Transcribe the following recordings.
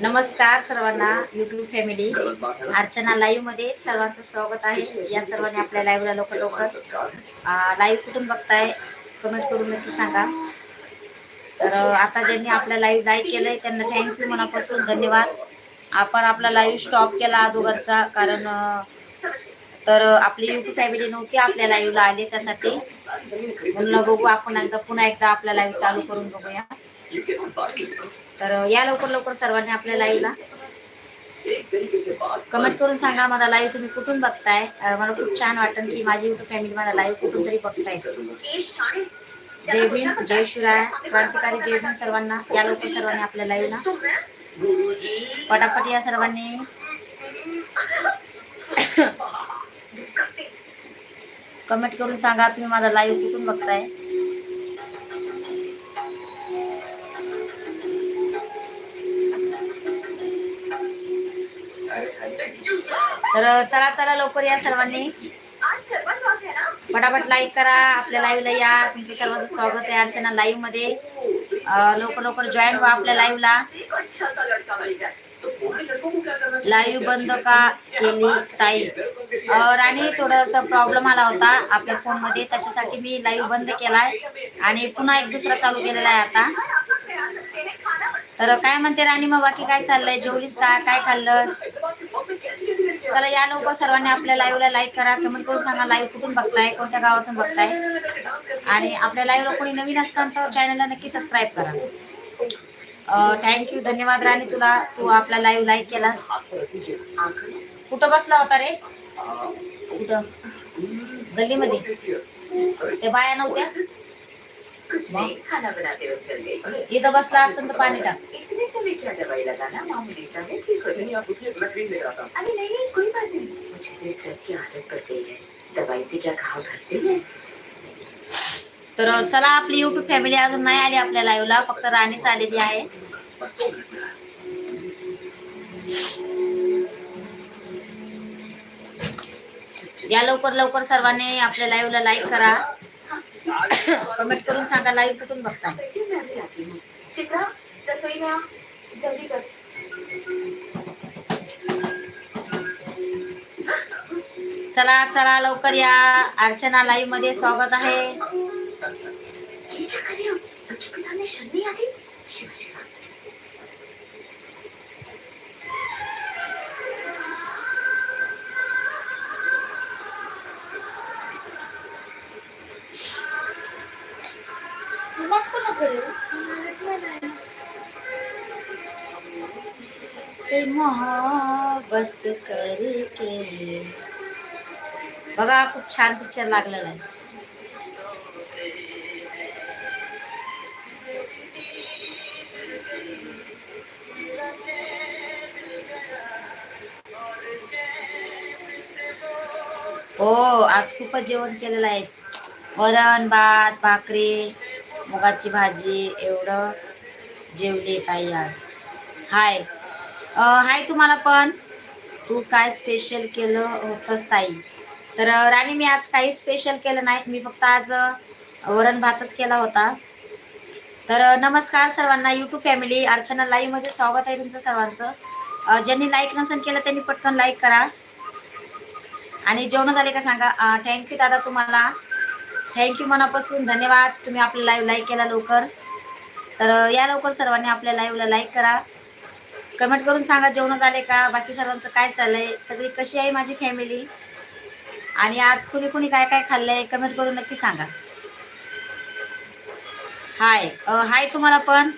नमस्कार सर्वांना YouTube family Archana लाईव्हमध्ये सर्वांचं स्वागत आहे. या सर्वांनी आपल्या लाईव्हला लवकर लवकर लाईव्ह कुठून बघताय? कमेंट करून नक्की सांगा. तर आता ज्यांनी आपल्या लाईव्ह लाईक केलंय त्यांना थँक्यू मनापासून धन्यवाद. आपण आपला लाईव्ह स्टॉप केला अगोदरचा कारण तर आपली युट्यूब फॅमिली नव्हती आपल्या लाईव्हला आले त्यासाठी. म्हणून बघू आपण एकदा पुन्हा एकदा आपला लाईव्ह चालू करून बघूया. तर या लवकर लवकर सर्वांनी आपल्या लाईव्हला कमेंट करून सांगा मला लाईव्ह तुम्ही कुठून बघताय? मला खूप छान वाटेल की माझी युट्यूब फॅमिली मला लाईव्ह कुठून तरी बघताय जय भीम जय शिवराय क्रांतिकारी जय भीम सर्वांना या लवकर सर्वांनी आपल्या लाईव्हला पटापट या सर्वांनी. कमेंट करून सांगा तुम्ही माझा लाईव्ह कुठून बघताय? तर चला चला लवकर या सर्वांनी. पटापट लाईक करा आपल्या लाईव्हला या. तुमचं सर्वांचं स्वागत आहे अर्चना लाईव्हमध्ये. लवकर लवकर जॉईन व्हा आपल्या लाईव्हला लाईव्ह बंद का केली ताई? राणी थोडासा प्रॉब्लेम आला होता आपल्या फोनमध्ये त्याच्यासाठी मी लाईव्ह बंद केलाय. आणि पुन्हा एक दुसरा चालू केलेला आहे आता. तर काय म्हणते राणी मग? बाकी काय चाललंय? जेवलीस का? काय खाल्लंस? चला या लवकर सर्वांनी आपल्या लाईव्हला लाईक करा. कमेंट करून सांगा लाईव्ह कुठून बघताय कोणत्या गावातून बघताय? आणि आपल्या लाईव्हला कोणी नवीन असताना तर चॅनलला नक्की सबस्क्राईब करा. थँक्यू धन्यवाद राणी तुला. तू आपला लाईव्ह लाईक केलास. कुठं बसला होता रे? कुठं? गल्लीमध्ये? ते बाया नव्हत्या? मग खाना बनाते वक्त चल इथं बसला असेल तर पाणी टाक. इतने से दवाई लगाना मामूली सा है ठीक हो नहीं आप लकड़ी ले रहा था अरे नहीं नहीं कोई बात नहीं मुझे देख कर की आदत पड़ गई है दवाई से क्या घाव भरते हैं तर चला आपली युट्यूब फॅमिली अजून नाही आली आपल्या लाईव्हला फक्त राणीच आलेली आहे. या लवकर लवकर सर्वांनी आपल्या लाईव्हला लाईक करा. कमेंट करून सांगा लाईव्ह कुठून बघताय? चला चला लवकर या. अर्चना लाईव्हमध्ये स्वागत आहे. से मोहब्बत करके बघा खूप छान पिक्चर लागलेला आहे हो आज खूपच जेवण केलेलं आहे वरण भात भाकरी. मुगाची भाजी एवढं जेवली ताई आज. हाय. हाय तुम्हाला पण. तू काय स्पेशल केलं होतंस ताई? तर राणी मी आज काही स्पेशल केलं नाही. मी फक्त आज वरण भातच केला होता. तर नमस्कार सर्वांना. यूट्यूब फॅमिली अर्चना लाईव्हमध्ये स्वागत आहे तुमचं सर्वांचं. ज्यांनी लाईक नसेल केलं त्यांनी पटकन लाईक करा. आणि जेवण झाले का सांगा. थँक्यू दादा तुम्हाला. थँक्यू मनापासून. धन्यवाद. तुम्ही आपलं लाईव्ह लाईक केला लवकर. तर या लवकर सर्वांनी आपल्या लाईव्हला लाईक करा. कमेंट करून सांगा जेवण झाले का? बाकी सर्वांचं काय चाललंय? सगळी कशी आहे माझी फॅमिली आणि आज कुणी कुणी काय काय खाल्लंय? कमेंट करून नक्की सांगा. हाय हाय तुम्हाला पण.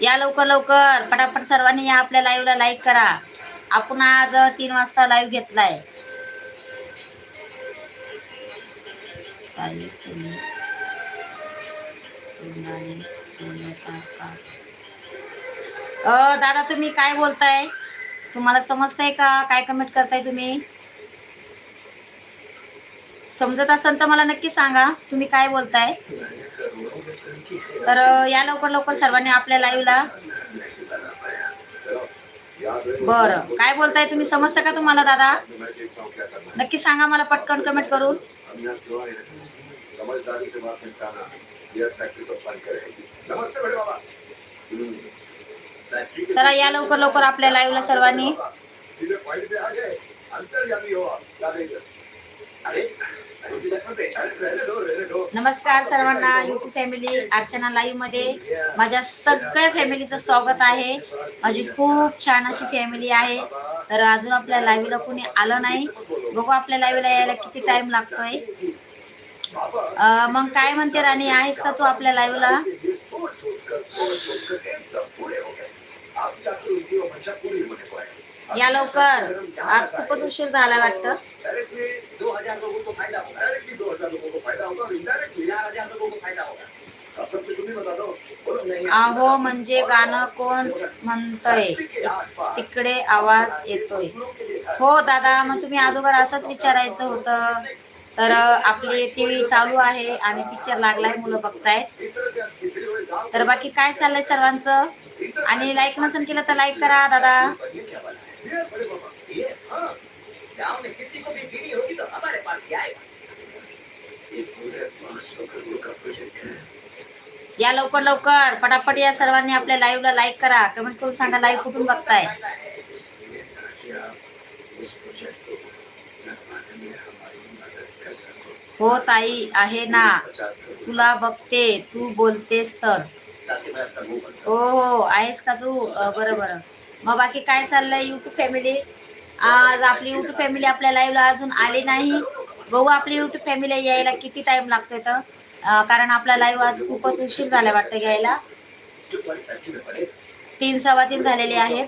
या लवकर लवकर. पटापट सर्वांनी या आपल्या लाईव्हला लाईक करा. आपण आज तीन वाजता लाईव्ह घेतलाय. काय तोंडाने बोलता का? अ दादा तुम्ही काय बोलताय? तुम्हाला समजतंय का? काय कमेंट करताय तुम्ही? समजत असेल तर मला नक्की सांगा. तुम्ही काय बोलताय? तर या लवकर लवकर सर्वांनी आपल्या लाईव्हला बरं. काय बोलताय तुम्ही? समजतं का तुम्हाला दादा? नक्की सांगा मला पटकन कमेंट करून. चला या लवकर लवकर आपल्या लाईव्हला सर्वांनी. नमस्कार सर्वांना युट्यूब फॅमिली अर्चना लाईव्हमध्ये माझ्या सगळ्या फॅमिलीचं स्वागत आहे. माझी खूप छान अशी फॅमिली आहे. तर अजून आपल्या लाईव्हला कोणी आलं नाही. बघू आपल्या लाईव्हला यायला किती टाइम लागतोय. मग काय म्हणते राणी? आहेस का तू आपल्या लाईव्हला या लवकर. आज खूपच उशीर झाला वाटतं. हजार लोगों को फायदा होगा डायरेक्टली दो हजार लोगों को फायदा होगा और इनडायरेक्टली चार हजार लोगों को फायदा होगा सबसे तुम्ही बता दो बोलो नहीं आहो म्हणजे गाणं कोण म्हणतंय? तिकडे आवाज येतोय. हो दादा मग तुम्ही अगोदर असंच विचारायचं होतं. तर आपली टी व्ही चालू आहे आणि पिक्चर लागलाय मुलं बघतायत. तर बाकी काय चाललंय सर्वांचं? आणि लाईक नसेल केलं तर लाईक करा दादा ये क्या वाला है ये बड़े बाबा ये हाँ गाँव में किसी को भी बीड़ी होगी तो हमारे पास ही आएगा ये पूरे पाँच सौ करोड़ का प्रोजेक्ट है या लवकर लवकर पटापट या सर्वांनी आपल्या लाईव्हला लाईक करा. कमेंट करून सांगा लाईव्ह कुठून बघताय. हो ताई आहे ना. तुला बघते तू बोलतेस तर. हो हो आहेस का तू? बरं बरं. मग बाकी काय चाललंय युट्यूब फॅमिली आज आपली युट्यूब फॅमिली आपल्या लाईव्हला अजून आली नाही. भाऊ आपली युट्यूब फॅमिली यायला किती टाइम लागतोय तर? कारण आपला लाईव्ह आज खूपच उशीर झाला वाटतं घ्यायला. तीन सव्वा तीन झालेले आहेत.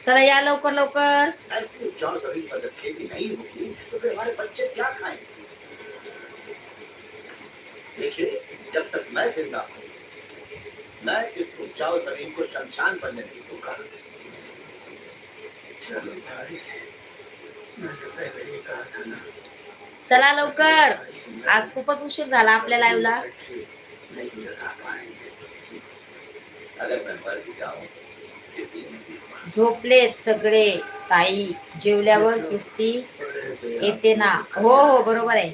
चला या लवकर लवकर. जब देखिए जब तक मैं जिंदा हूँ मैं इस उपजाऊ जमीन को शमशान बनने नहीं दूंगा चला लवकर. आज खूपच उशीर झाला आपल्या लाईव्हला झोपलेत सगळे ताई. जेवल्यावर सुस्ती येते ना. हो हो बरोबर आहे.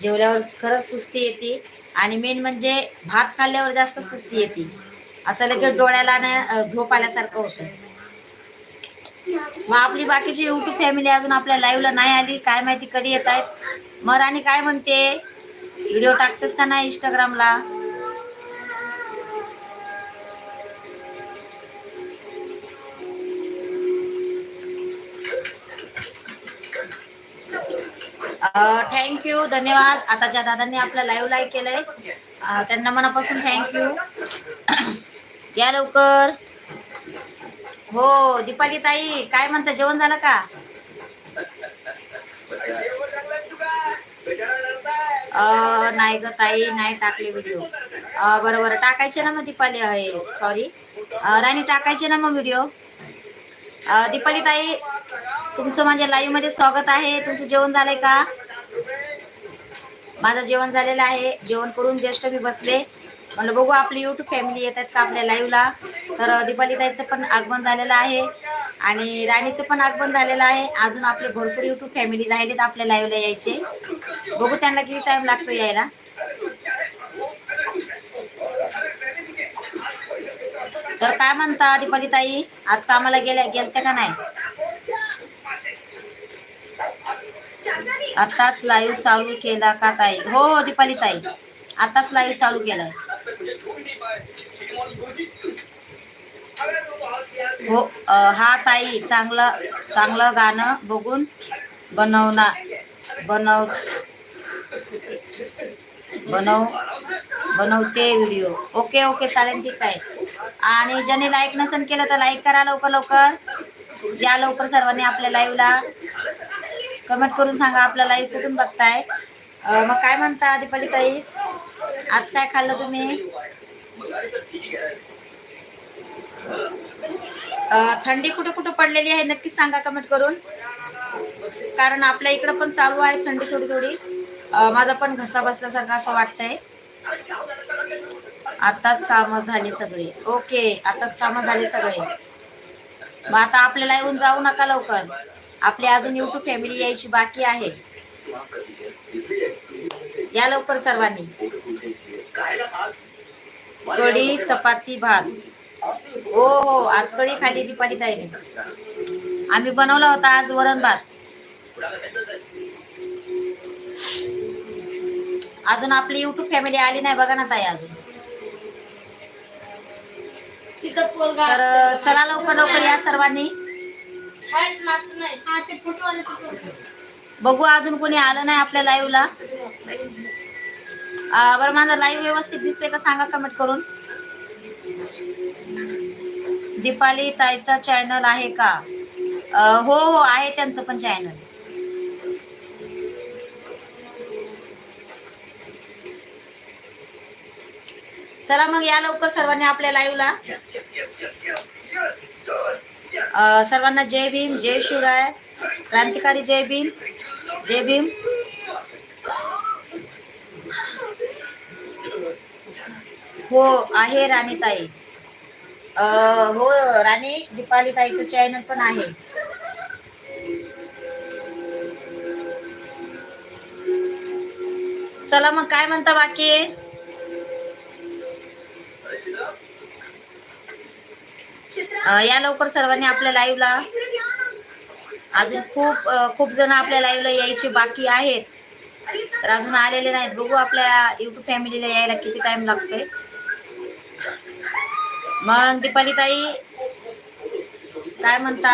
जेवल्यावर खरंच सुस्ती येते. आणि मेन म्हणजे भात खाल्ल्यावर जास्त सुस्ती येते. असं लगेच डोळ्याला ना झोप आल्यासारखं होतं. मग आपली बाकीची युट्यूब फॅमिली अजून आपल्या लाईव्हला नाही आली. काय माहिती कधी येत आहेत? मग काय म्हणते? व्हिडिओ टाकतेस का नाही इंस्टाग्रामला थँक्यू धन्यवाद. आता ज्या दादांनी आपलं लाईव्ह लाईक केलंय. त्यांना मनापासून थँक्यू या लवकर. हो दीपाली ताई काय म्हणता जेवण झालं का? नाही ग ताई नाही टाकले व्हिडिओ बरोबर टाकायचे ना मग दीपाली आहे सॉरी राणी टाकायचे ना मग व्हिडिओ दीपाली ताई तुमचं माझ्या लाईव्हमध्ये स्वागत आहे. तुमचं जेवण झालंय का? माझं जेवण झालेलं आहे. जेवण करून ज्येष्ठ मी बसले. म्हणलं बघू आपली युट्यूब फॅमिली येतात का आपल्या लाईव्हला तर दीपालीताईचं पण आगमन झालेलं आहे. आणि राणीचं पण आगमन झालेलं आहे. अजून आपले भरपूर युट्यूब फॅमिली राहिलेत आपल्या लाईव्हला यायचे. बघू त्यांना किती टाईम लागतो यायला. तर काय म्हणता दीपालीताई? आज कामाला गेल्या गेलत्या का नाही? आताच लाईव्ह चालू केला का ताई? हो दीपाली ताई. आताच लाईव्ह चालू केलाय. हो हा ताई चांगलं चांगलं गाणं बघून बनवना बनव बनव बनवते व्हिडिओ ओके ओके चालेल ठीक आहे. आणि ज्यांनी लाईक नसेल केलं तर लाईक करा लवकर लवकर. या लवकर सर्वांनी आपल्या लाईव्हला कमेंट करून सांगा आपल्याला कुठून बघताय. मग काय म्हणता दीपाली ताई आज काय खाल्लं तुम्ही? थंडी कुठं कुठं पडलेली आहे नक्कीच सांगा कमेंट करून. कारण आपल्या इकडं पण चालू आहे थंडी थोडी थोडी. माझा पण घसा बसल्यासारखं असं वाटतंय. आताच कामं झाली सगळी. ओके आताच कामं झाली सगळे. मग आता आपल्याला येऊन जाऊ नका लवकर. आपली अजून युट्यूब फॅमिली यायची बाकी आहे. या लवकर सर्वांनी. कढी चपाती भात. हो हो आज कढी खाली दीपाली ताईने. आम्ही बनवला होता आज वरण भात. अजून आपली युट्यूब फॅमिली आली नाही बघा ना ताई अजून. तर. चला लवकर लवकर या सर्वांनी. बघू अजून कोणी आलं नाही आपल्या लाईव्हला बरं माझा लाईव्ह व्यवस्थित दिसतोय का सांगा कमेंट करून. दीपाली ताईचा चॅनल आहे का? हो हो आहे त्यांचं पण चॅनल चला मग या लवकर सर्वांनी आपल्या लाईव्हला सर्वांना जय भीम जय शिवराय. क्रांतिकारी जय भीम जय भीम. हो आहे राणीताई हो राणी दीपाली ताईचं चॅनल पण आहे. चला मग काय म्हणता बाकी? या लवकर सर्वांनी आपल्या लाईव्हला अजून खूप खूप जण आपल्या लाईव्हला यायचे बाकी आहेत. तर अजून आलेले नाहीत. बघू आपल्या युट्यूब फॅमिलीला यायला किती टाइम लागतोय. मग दीपाली ताई काय म्हणता?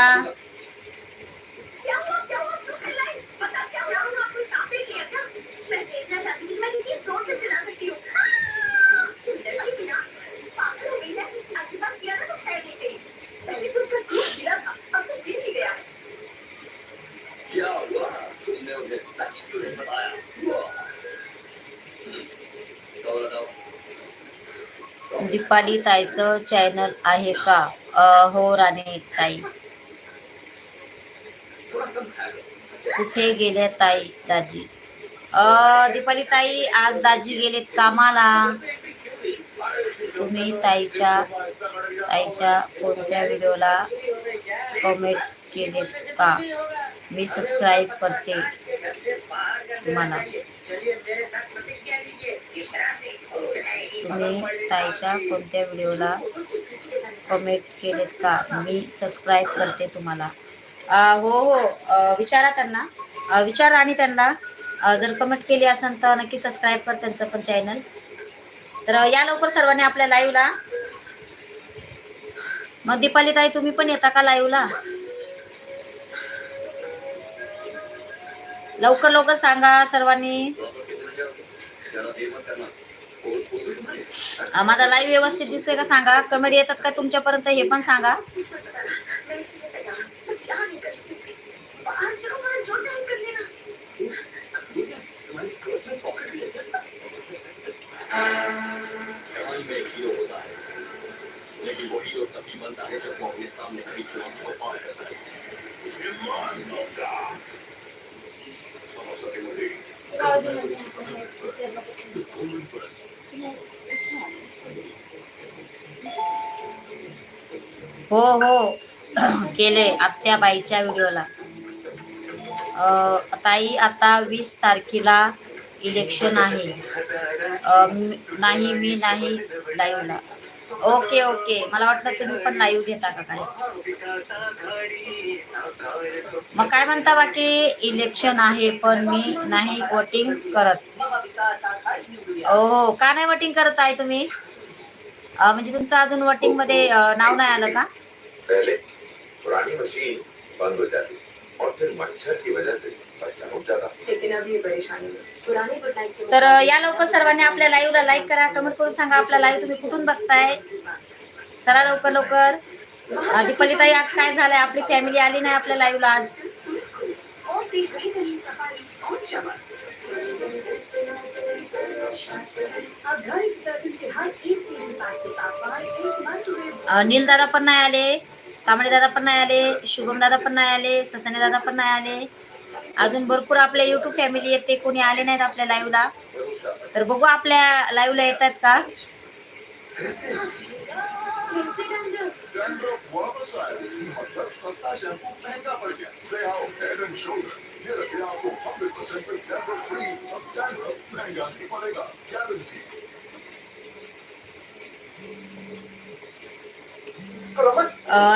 दीपाली ताईचं चॅनल आहे का? हो राणी ताई. कुठे गेले ताई दाजी? दीपाली ताई आज दाजी गेलेत कामाला. तुम्ही ताईच्या ताईच्या कोणत्या व्हिडिओला कमेंट केलेत का? मी सबस्क्राईब करते तुम्हाला. तुम्ही ताईच्या कोणत्या व्हिडिओला कमेंट केलेत का? मी सबस्क्राईब करते तुम्हाला. हो हो विचारा त्यांना. विचारा आणि त्यांना. जर कमेंट केली असेल तर नक्की सबस्क्राईब कर त्यांचं पण चॅनल तर या लवकर सर्वांनी आपल्या लाईव्हला मग दीपाली ताई तुम्ही पण येता का लाईव्हला लवकर लवकर सांगा सर्वांनी. माझा लाईव्ह व्यवस्थित दिसतोय का सांगा? कमेंट येतात का तुमच्यापर्यंत? हे पण सांगा. हो हो. केले आत्याबाईच्या व्हिडिओला. ताई आता वीस तारखेला इलेक्शन आहे. नाही मी नाही लाईव्हला ओके ओके. मला वाटलं तुम्ही पण लाईव्ह घेता का काय मग काय म्हणता बाकी? इलेक्शन आहे पण मी नाही वोटिंग करत. हो का नाही वोटिंग करत आहे तुम्ही? म्हणजे तुमचं अजून वोटिंगमध्ये नाव नाही आलं का? पहले पुरानी मशीन बंद हो जाती और फिर मच्छर की वजह से तर या लवकर सर्वांनी आपल्या लाईव्हला लाईक करा कमेंट करून सांगा आपला लाईव्ह तुम्ही कुठून बघताय. चला लवकर लवकर. अ, दीपाली ताई आज काय झालंय? आपली फॅमिली आली नाही आपल्या लाईव्हला आज. नील दादा पण नाही आले कांबळे दादा पण नाही आले शुभम दादा पण नाही आले ससने दादा पण नाही आले. अजून भरपूर आपल्या युट्यूब फॅमिली आहेत ते कोणी आले नाहीत आपल्या लाईव्हला तर बघू आपल्या लाईव्हला येतात का?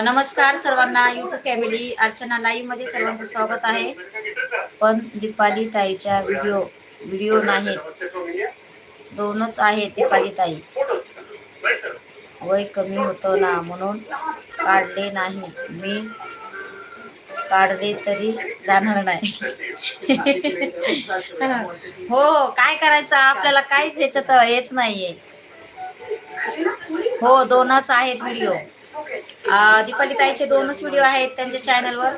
नमस्कार सर्वांना. युट्यूब फॅमिली अर्चना लाईव्हमध्ये सर्वांचं स्वागत आहे. पण दीपाली ताईच्या व्हिडिओ व्हिडिओ नाहीत. दोनच आहेत दीपाली ताई. वय कमी होतं ना म्हणून काढले नाही. मी काढले तरी जाणार नाही. हो. काय करायचं? आपल्याला काहीच ह्याच्यात हेच नाहीये. हो दोनच आहेत व्हिडिओ दीपाली ताईचे दोनच व्हिडिओ आहेत त्यांच्या चॅनलवर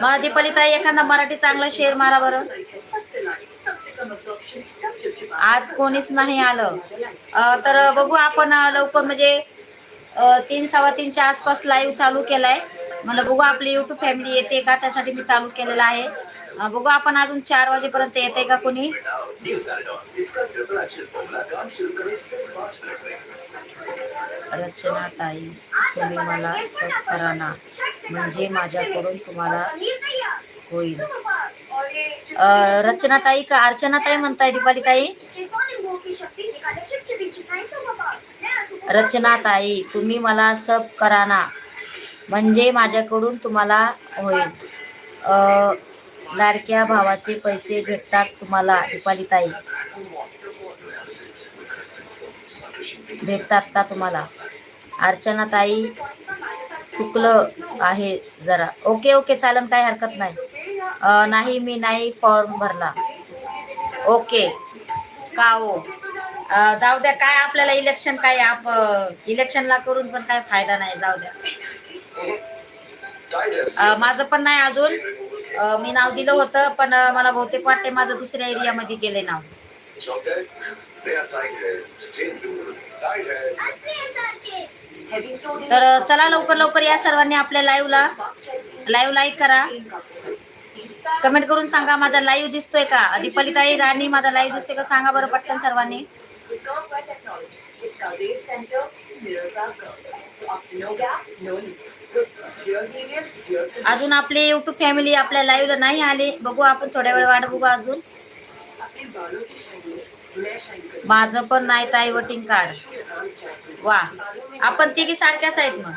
मला दीपालीताई एखादा मराठी चांगला शेअर मारा बरं. आज कोणीच नाही आलं. तर बघू आपण लवकर म्हणजे तीन सव्वा तीनच्या आसपास लाईव्ह चालू केलाय. मला बघू आपली युट्यूब फॅमिली येते का? त्यासाठी मी चालू केलेलं आहे. बघू आपण अजून चार वाजेपर्यंत येते का कोणी? रचनाताई रचना ताई तुम्ही मला सब करा ना म्हणजे माझ्याकडून तुम्हाला होईल. रचनाताई रचना ताई का अर्चना ताई म्हणताय दीपालीताई? ताई रचना ताई तुम्ही मला सब करा ना म्हणजे माझ्याकडून तुम्हाला होईल. लाडक्या भावाचे पैसे भेटतात तुम्हाला दीपाली ताई भेटतात का तुम्हाला? अर्चना ताई चुकलं आहे जरा. ओके ओके चालन काही हरकत नाही. नाही मी नाही फॉर्म भरला. ओके. का हो? जाऊ द्या काय आपल्याला इलेक्शन काय आप इलेक्शनला करून पण काय फायदा नाही जाऊ द्या. माझं पण नाही अजून. मी नाव दिलं होतं पण मला बहुतेक वाटते माझं दुसऱ्या एरियामध्ये गेले नाव. तर चला लवकर लवकर या सर्वांनी आपल्या लाईव्हला लाईव्ह लाईक करा. कमेंट करून सांगा माझा लाईव्ह दिसतोय का? दीपाली ताई राणी माझा लाईव्ह दिसतोय का? सांगा बरं पटकन सर्वांनी. अजून आपली युट्यूब फॅमिली आपल्या लाईव्हला नाही आली. बघू आपण थोड्या वेळ वाट बघू अजून. माझं पण नाही ताई वोटिंग कार्ड वा. आपण तिघी सारख्याच आहेत मग.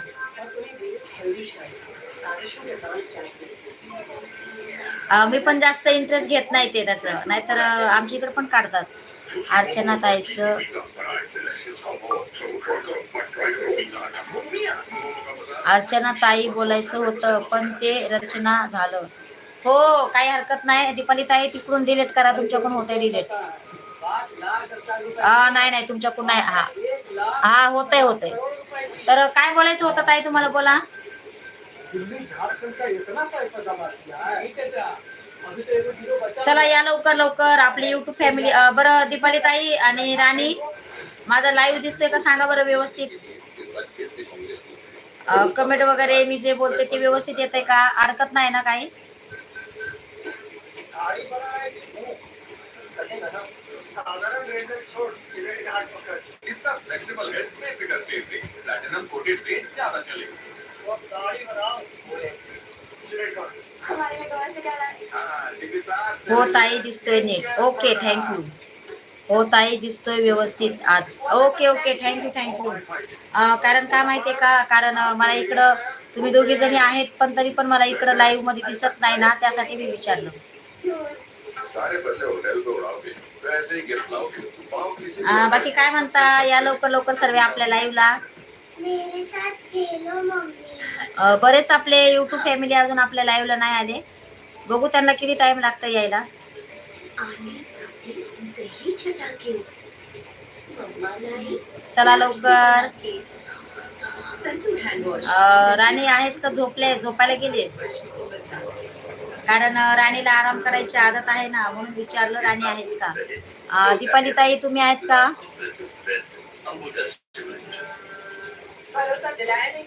मी पण जास्त इंटरेस्ट घेत नाही ते त्याचं नाहीतर आमच्या इकडे पण काढतात. अर्चना ताईचं. अर्चना ताई बोलायचं होतं पण ते रचना झालं. हो काही हरकत नाही. दीपाली ताई तिकडून डिलीट करा तुमच्याकडून होतंय डिलीट नाही नाही तुमच्याकडून नाही हा. हा होतंय होतंय. तर काय बोलायचं होतं ताई तुम्हाला बोला? चला या लवकर लवकर. आपली युट्यूब फॅमिली बरं दीपाली ताई आणि राणी. माझा लाईव्ह दिसतोय का सांगा बरं व्यवस्थित. कमेंट वगैरे मी जे बोलते ते व्यवस्थित येते का? अडकत नाही ना काही? साधारण रेजर छोड़ हाथ पकड़. इतना फ्लेक्सिबल है में फिगर सेफली प्लैटिनम कोटेड ज्यादा चलेगा वो गाड़ी बनाओ बोले सिगरेट का हमारे में कौन से डाला है हाँ हो ताई दिसतोय नीट. ओके थँक्यू हो ताई दिसतोय व्यवस्थित आज. ओके ओके थँक्यू थँक्यू कारण काय माहितीये का? कारण मला इकडं तुम्ही दोघी जणी आहेत पण तरी पण मला इकडं लाईव्हमध्ये दिसत नाही ना त्यासाठी मी विचारलं. बाकी काय म्हणता? या लवकर लवकर सर्व आपल्या लाईव्हला बरेच आपले युट्यूब फॅमिली अजून आपल्या लाईव्हला नाही आले. बघू त्यांना किती टाइम लागतं यायला. ही चला लवकर. राणी आहेस का? झोपले झोपायला गेलीस कारण राणीला आराम करायची आदत आहे ना म्हणून विचारलं राणी आहेस का? दीपाली ताई तुम्ही आहेत का? है.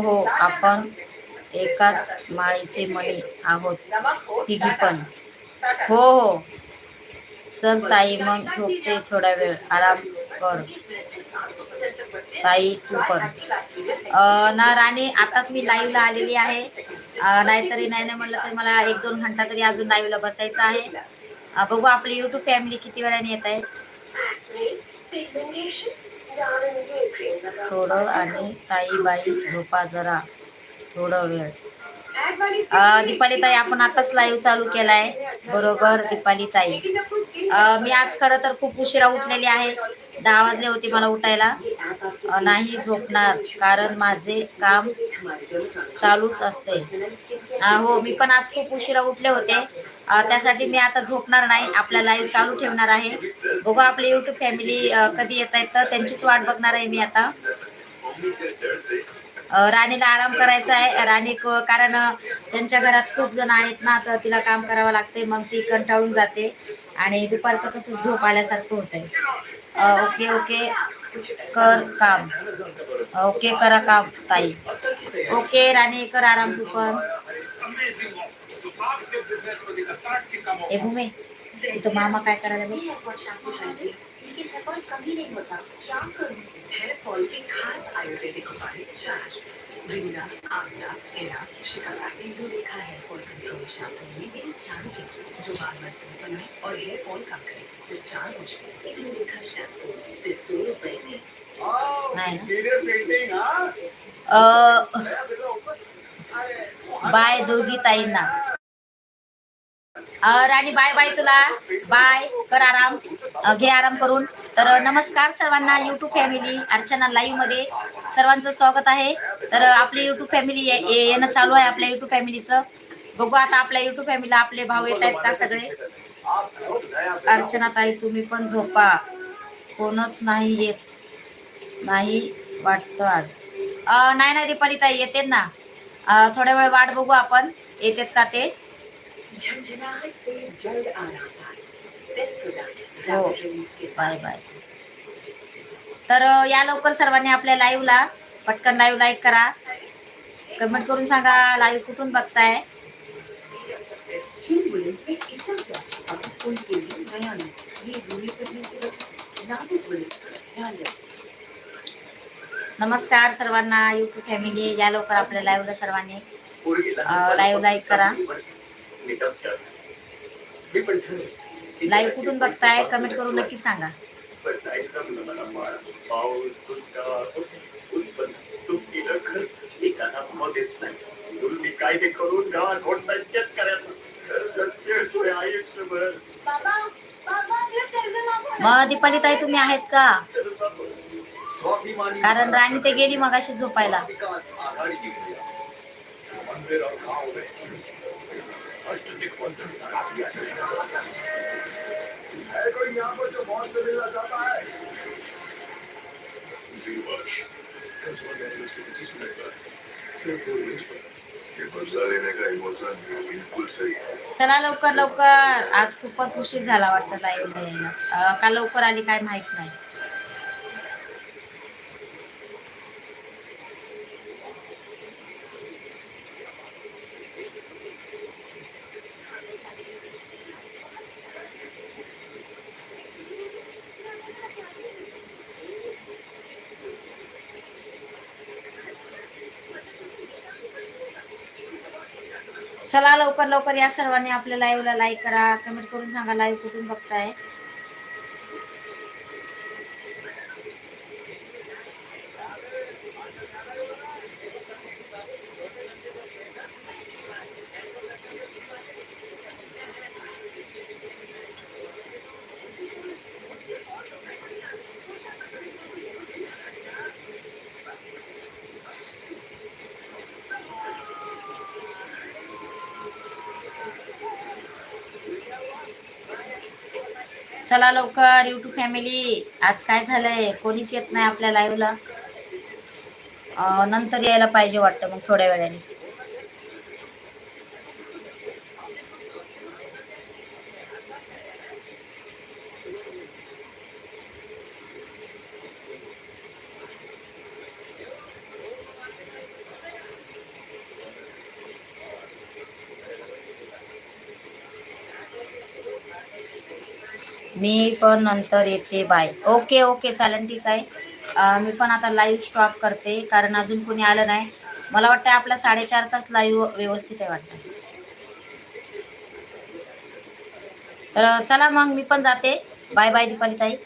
है आपण एकाच माळीचे मणी आहोत. हो तिघी पण. हो हो. चल ताई मग झोपते थोडा वेळ. आराम कर. ताई तू पण. ना राणी आताच मी लाईव्हला आलेली आहे. नाहीतरी नाही नाही म्हणलं तरी मला एक दोन घंटा तरी अजून लाईव्हला बसायचं आहे. बघू आपली युट्यूब फॅमिली किती वेळाने येत आहे. थोडं आणि ताईबाई झोपा जरा. थोडं वेळ. दीपाली ताई आपण आताच लाईव्ह चालू केलाय. बरोबर दीपाली ताई. मी आज खरं तर खूप उशिरा उठलेली आहे. दहा वाजले होते मला उठायला. नाही झोपणार कारण माझे काम चालूच असते. हो मी पण आज खूप उशिरा उठले होते. त्यासाठी मी आता झोपणार नाही. आपला लाईव्ह चालू ठेवणार आहे. बघू आपली युट्यूब फॅमिली कधी येत आहेत तर त्यांचीच वाट बघणार आहे मी आता. राणीला आराम करायचा आहे. राणी क- कारण त्यांच्या घरात खूप जण आहेत ना तर तिला काम करावं लागते मग ती कंटाळून जाते. आणि दुपारचं कसं झोप आल्यासारखं होतंय. आहे ओके ओके. कर काम. ओके करा काम ताई. ओके राणी कर आराम तू पण. ए भूमे इथं मामा काय करायला बघ फॉल के खास आयुर्वेदिक उपाय चार वृंदा आंवला एरा शिकारा इनको देखा हेयर फॉल कंट्रोल शैम्पू में इन चारों के जो बार बार कंपनी और हेयर फॉल कम करे तो चार मुश्किल इनको देखा शैम्पू सिर्फ दो रुपए में नाही। ना इंटीरियर पेंटिंग हाँ अं, बाय दोघी ताईंना अं, राणी बाय बाय तुला. बाय. कर आराम. घे आराम करून. तर नमस्कार सर्वांना युट्यूब फॅमिली अर्चना लाईव्हमध्ये सर्वांचं स्वागत आहे. तर आपली युट्यूब फॅमिली येणं चालू आहे आपल्या युट्यूब फॅमिलीचं बघू आता आपल्या युट्यूब फॅमिलीला आपले भाऊ येत आहेत का सगळे? अर्चना ताई तुम्ही पण झोपा. कोणच नाही येत. नाही वाटतं आज. नाही नाही दीपाली ताई येते ना. थोड्या वेळ वाट बघू आपण. येतात का ते? हो. बाय बाय तर या लवकर सर्वांनी आपल्या लाईव्हला पटकन लाईव्ह लाईक करा. कमेंट करून सांगा लाईव्ह कुठून बघताय? नमस्कार सर्वांना युट्यूब फॅमिली या लवकर आपल्या लाईव्हला सर्वांनी लाईव्ह लाईक करा. लाईव्ह कुठून बघताय? कमेंट करून नक्की सांगा. काय ते करून आयुष्यभर. मग दीपाली ताई तुम्ही आहेत का? कारण राणी ते गेली मग अशी झोपायला किया। है कोई यहाँ पर जो से मिलना चाहता है वर्ष चला लवकर लवकर आज खूपच उशीर झाला वाटतं लाईव्ह का लवकर आली काय माहीत नाही चला लवकर लवकर या सर्वांनी आपल्या लाईव्हला लाईक करा. कमेंट करून सांगा लाईव्ह कुठून बघताय. चला लवकर युट्यूब फॅमिली आज काय झालंय? कोणीच येत नाही आपल्या लाईव्हला नंतर यायला पाहिजे वाटतं मग थोड्या वेळाने. मी पण नंतर येते बाय. ओके ओके चालेल ठीक आहे. मी पण आता लाईव्ह स्टॉप करते कारण अजून कोणी आलं नाही. मला वाटतं आपला साडेचारचाच लाईव्ह व्यवस्थित आहे वाटतं. तर चला मग मी पण जाते. बाय बाय दीपाली ताई.